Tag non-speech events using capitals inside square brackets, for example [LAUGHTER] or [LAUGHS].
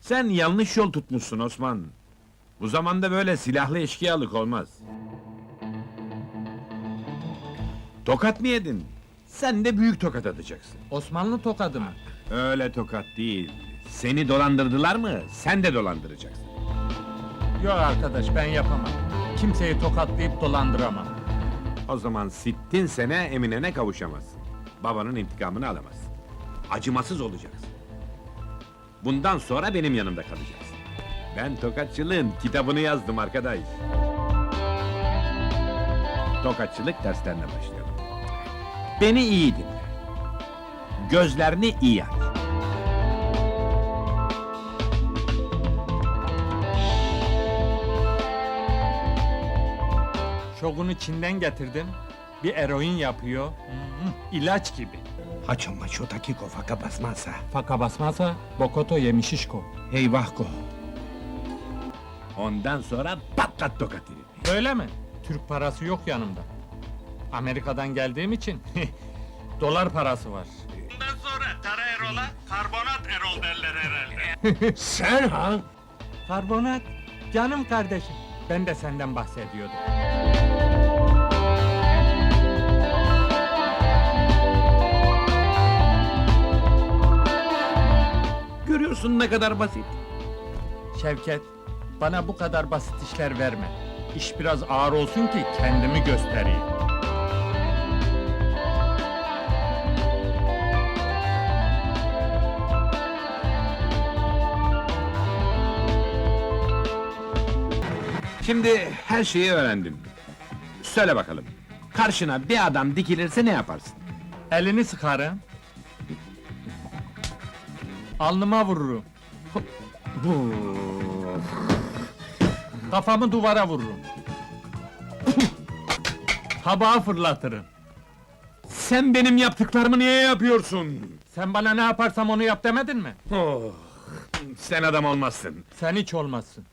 Sen yanlış yol tutmuşsun Osman. Bu zamanda böyle silahlı eşkıyalık olmaz. Tokat mı yedin? Sen de büyük tokat atacaksın. Osmanlı tokadı mı? Öyle tokat değil. Seni dolandırdılar mı? Sen de dolandıracaksın. Yok arkadaş ben yapamam. Kimseyi tokatlayıp dolandıramam. O zaman sittin sene Emine'ne kavuşamazsın. Babanın intikamını alamazsın. Acımasız olacaksın. Bundan sonra benim yanımda kalacaksın. Ben tokatçılığın kitabını yazdım arkadaş. Tokatçılık derslerine başlayalım. Beni iyi dinle. Gözlerini iyi aç. Şogunu Çin'den getirdim. Bir eroin yapıyor. Hmm, ilaç gibi. Haço maço takiko faka basmazsa. Faka basmazsa Bokoto yemiş işko. Eyvah ko. Ondan sonra patlat tokatı. Öyle mi? Türk parası yok yanımda. Amerika'dan geldiğim için [LAUGHS] dolar parası var. Bundan sonra Kara Erol'a karbonat Erol derler herhalde. [LAUGHS] Sen ha? Karbonat, canım kardeşim. Ben de senden bahsediyordum. Görüyorsun ne kadar basit. Şevket, bana bu kadar basit işler verme. İş biraz ağır olsun ki kendimi göstereyim. Şimdi her şeyi öğrendin. Söyle bakalım. Karşına bir adam dikilirse ne yaparsın? Elini sıkarım. Alnıma vururum. Kafamı duvara vururum. Tabağı fırlatırım. Sen benim yaptıklarımı niye yapıyorsun? Sen bana ne yaparsam onu yap demedin mi? Oh, sen adam olmazsın. Sen hiç olmazsın.